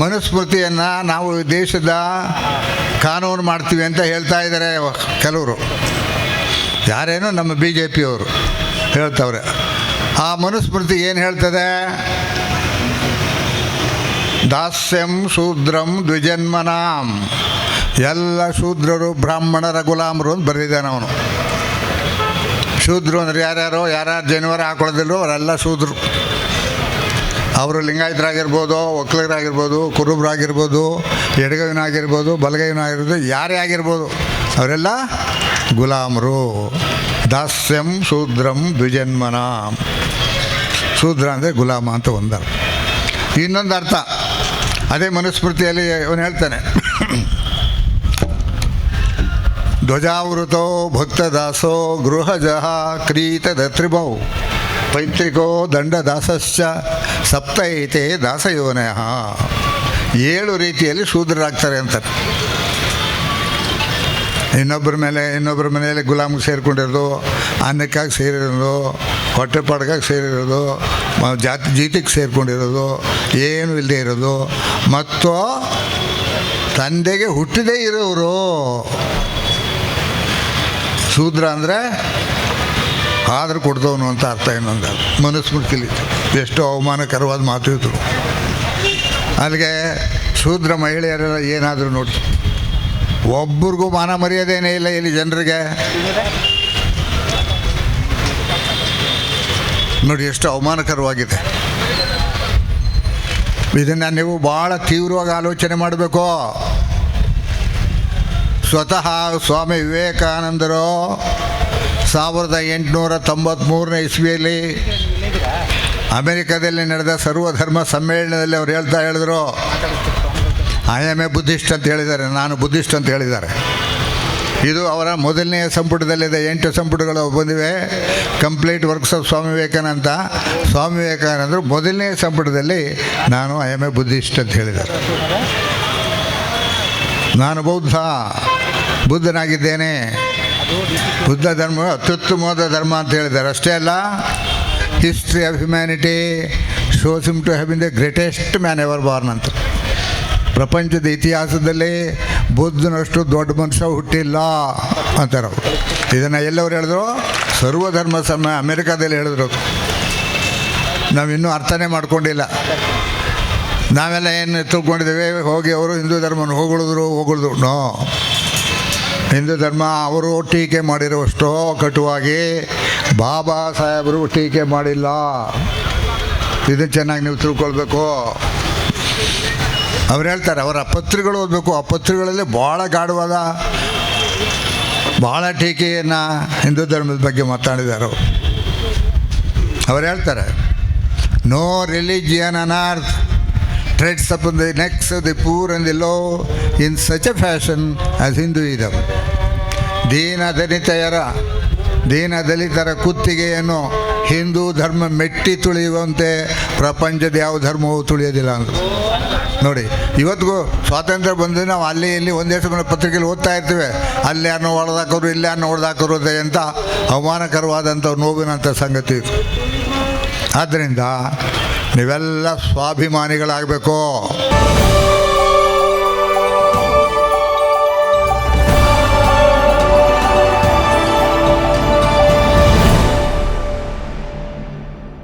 ಮನುಸ್ಮೃತಿಯನ್ನು ನಾವು ದೇಶದ ಕಾನೂನು ಮಾಡ್ತೀವಿ ಅಂತ ಹೇಳ್ತಾ ಇದ್ದಾರೆ ಕೆಲವರು. ಯಾರೇನೋ ನಮ್ಮ ಬಿ ಜೆ ಪಿಯವರು ಹೇಳ್ತವ್ರೆ. ಆ ಮನುಸ್ಮೃತಿ ಏನು ಹೇಳ್ತದೆ? ದಾಸ್ಯಂ ಶೂದ್ರಂ ದ್ವಿಜನ್ಮನಾಂ. ಎಲ್ಲ ಶೂದ್ರರು ಬ್ರಾಹ್ಮಣರ ಗುಲಾಮರು ಅಂತ ಬರೆದಿದ್ದಾನೆ ಅವನು. ಶೂದ್ರು ಅಂದರೆ ಯಾರ್ಯಾರೋ? ಯಾರ್ಯಾರು ಜನವರ ಹಾಕೊಳ್ಳೋದಿಲ್ಲೋ ಅವರೆಲ್ಲ ಶೂದ್ರು. ಅವರು ಲಿಂಗಾಯತರಾಗಿರ್ಬೋದು, ಒಕ್ಕಲಿಗರಾಗಿರ್ಬೋದು, ಕುರುಬರಾಗಿರ್ಬೋದು ಎಡಗವಿನಾಗಿರ್ಬೋದು ಬಲಗೈವನಾಗಿರ್ಬೋದು ಯಾರೇ ಆಗಿರ್ಬೋದು, ಅವರೆಲ್ಲ ಗುಲಾಮರು. ದಾಸ್ಯಂ ಶೂದ್ರಂ ದ್ವಿಜನ್ಮನ. ಶೂದ್ರ ಅಂದರೆ ಗುಲಾಮ ಅಂತ ಒಂದು ಅರ್ಥ ಇನ್ನೊಂದು ಅರ್ಥ. ಅದೇ ಮನುಸ್ಮೃತಿಯಲ್ಲಿ ಅವನು ಹೇಳ್ತಾನೆ. ಧ್ವಜಾವೃತೋ ಭಕ್ತದಾಸೋ ಗೃಹಜಃ ಕ್ರೀತದತ್ರಿಭೌ ಪೈತೃಕೋ ದಂಡದಾಸಶ್ಚ ಸಪ್ತೈತೆ ದಾಸಯೋನಯ. ಏಳು ರೀತಿಯಲ್ಲಿ ಶೂದ್ರರಾಗ್ತಾರೆ ಅಂತ ಇನ್ನೊಬ್ಬರ ಮೇಲೆ ಇನ್ನೊಬ್ಬರ ಮನೆಯಲ್ಲಿ ಗುಲಾಮಿಗೆ ಸೇರಿಕೊಂಡಿರೋದು ಅನ್ನಕ್ಕಾಗಿ ಸೇರಿರೋದು, ಹೊಟ್ಟೆಪಾಡ್ಗಾಗಿ ಸೇರಿರೋದು ಜಾತಿ, ಜೀತಿಗೆ ಸೇರಿಕೊಂಡಿರೋದು, ಏನು ಇಲ್ಲದೆ ಇರೋದು. ಮತ್ತು ತಂದೆಗೆ ಹುಟ್ಟದೇ ಇರೋರು. ಶೂದ್ರ ಅಂದರೆ ಆದ್ರೆ ಕೊಡ್ದವನು ಅಂತ ಅರ್ಥ ಇನ್ನೊಂದು ಮನುಸ್ಮೃತಿಲಿ ಎಷ್ಟೋ ಅವಮಾನಕರವಾದ ಮಾತು ಇದ್ರು. ಅಲ್ಲಿಗೆ ಶೂದ್ರ ಮಹಿಳೆಯರೆಲ್ಲ ಏನಾದರೂ ನೋಡಿ ಒಬ್ರಿಗೂ ಮಾನ ಮರ್ಯಾದೆನೇ ಇಲ್ಲ ಇಲ್ಲಿ ಜನರಿಗೆ. ನೋಡಿ ಎಷ್ಟು ಅವಮಾನಕರವಾಗಿದೆ. ಇದನ್ನು ನೀವು ಭಾಳ ತೀವ್ರವಾಗಿ ಆಲೋಚನೆ ಮಾಡಬೇಕು. ಸ್ವತಃ ಸ್ವಾಮಿ ವಿವೇಕಾನಂದರು ಸಾವಿರದ ಎಂಟುನೂರ ತೊಂಬತ್ತ್ಮೂರನೇ ಇಸ್ವಿಯಲ್ಲಿ ಅಮೆರಿಕದಲ್ಲಿ ನಡೆದ ಸರ್ವಧರ್ಮ ಸಮ್ಮೇಳನದಲ್ಲಿ ಅವ್ರು ಹೇಳ್ತಾ ಹೇಳಿದ್ರು ಐ ಆಮ್ ಎ ಬುದ್ಧಿಸ್ಟ್ ಅಂತ ಹೇಳಿದ್ದಾರೆ. ನಾನು ಬುದ್ಧಿಸ್ಟ್ ಅಂತ ಹೇಳಿದ್ದಾರೆ. ಇದು ಅವರ ಮೊದಲನೆಯ ಸಂಪುಟದಲ್ಲಿದೆ. ಎಂಟು ಸಂಪುಟಗಳು ಬಂದಿವೆ. Complete works of Swami Vivekananda. Swami ವಿವೇಕಾನಂದರು ಮೊದಲನೇ ಸಂಪುಟದಲ್ಲಿ ನಾನು ಐ ಆಮ್ ಎ ಬುದ್ಧಿಸ್ಟ್ ಅಂತ ಹೇಳಿದ್ದಾರೆ. ನಾನು ಬೌದ್ಧ, ಬುದ್ಧನಾಗಿದ್ದೇನೆ. ಬುದ್ಧ ಧರ್ಮ, ಅತ್ಯುತ್ತಮವಾದ ಧರ್ಮ ಅಂತ ಹೇಳಿದ್ದಾರೆ. ಅಷ್ಟೇ ಅಲ್ಲ history of humanity shows him to have in the greatest man ever born ಅಂತ. ಪ್ರಪಂಚದ ಇತಿಹಾಸದಲ್ಲಿ ಬುದ್ಧನಷ್ಟು ದೊಡ್ಡ ಮನುಷ್ಯ ಹುಟ್ಟಿಲ್ಲ ಅಂತಾರೆ ಅವರು. ಇದನ್ನು ಎಲ್ಲವರು ಹೇಳಿದ್ರು? ಸರ್ವಧರ್ಮ ಸಮ ಅಮೆರಿಕಾದಲ್ಲಿ ಹೇಳಿದ್ರು ನಾವು ಇನ್ನೂ ಅರ್ಥನೇ ಮಾಡ್ಕೊಂಡಿಲ್ಲ. ನಾವೆಲ್ಲ ಏನು ತಿಳ್ಕೊಂಡಿದ್ದೇವೆ? ಹೋಗಿ ಅವರು ಹಿಂದೂ ಧರ್ಮನ ಹೋಗಳಿದ್ರು ಹೋಗಳಿದ್ರು. ನೋ. ಹಿಂದೂ ಧರ್ಮ ಅವರು ಟೀಕೆ ಮಾಡಿರುವಷ್ಟೋ ಕಟುವಾಗಿ ಬಾಬಾ ಸಾಹೇಬರು ಟೀಕೆ ಮಾಡಿಲ್ಲ. ಇದನ್ನು ಚೆನ್ನಾಗಿ ನೀವು ತಿಳ್ಕೊಳ್ಬೇಕು. ಅವ್ರು ಹೇಳ್ತಾರೆ, ಅವರ ಪತ್ರಿಕೆಗಳು ಓದಬೇಕು. ಆ ಪತ್ರಿಕೆಗಳಲ್ಲಿ ಭಾಳ ಗಾಢವಾದ, ಭಾಳ ಟೀಕೆಯನ್ನು ಹಿಂದೂ ಧರ್ಮದ ಬಗ್ಗೆ ಮಾತಾಡಿದರು. ಅವರು ಹೇಳ್ತಾರೆ no religion on earth treads upon the necks the poor and the low in such a fashion as Hinduism ದೀನ ದಲಿತೆಯರ ದೀನ ದಲಿತರ ಕುತ್ತಿಗೆಯನ್ನು ಹಿಂದೂ ಧರ್ಮ ಮೆಟ್ಟಿ ತುಳಿಯುವಂತೆ ಪ್ರಪಂಚದ ಯಾವ ಧರ್ಮವೂ ತುಳಿಯೋದಿಲ್ಲ ಅಂತ ನೋಡಿ ಇವತ್ತಿಗೂ ಸ್ವಾತಂತ್ರ್ಯ ಬಂದರೆ ನಾವು ಅಲ್ಲಿ ಇಲ್ಲಿ ಒಂದೇ ಸಮಯ ಪತ್ರಿಕೆಯಲ್ಲಿ ಓದ್ತಾ ಇರ್ತೇವೆ. ಅಲ್ಲಿ ಯಾರನ್ನೋ ಹೊಡೆದಾಕೋರು, ಇಲ್ಲಿ ಯಾರನ್ನೋ ಹೊಡೆದಾಕೋರು ಅಂತ ಅವಮಾನಕರವಾದಂಥ ನೋವಿನಂಥ ಸಂಗತಿ ಆದ್ದರಿಂದ ನೀವೆಲ್ಲ ಸ್ವಾಭಿಮಾನಿಗಳಾಗಬೇಕು.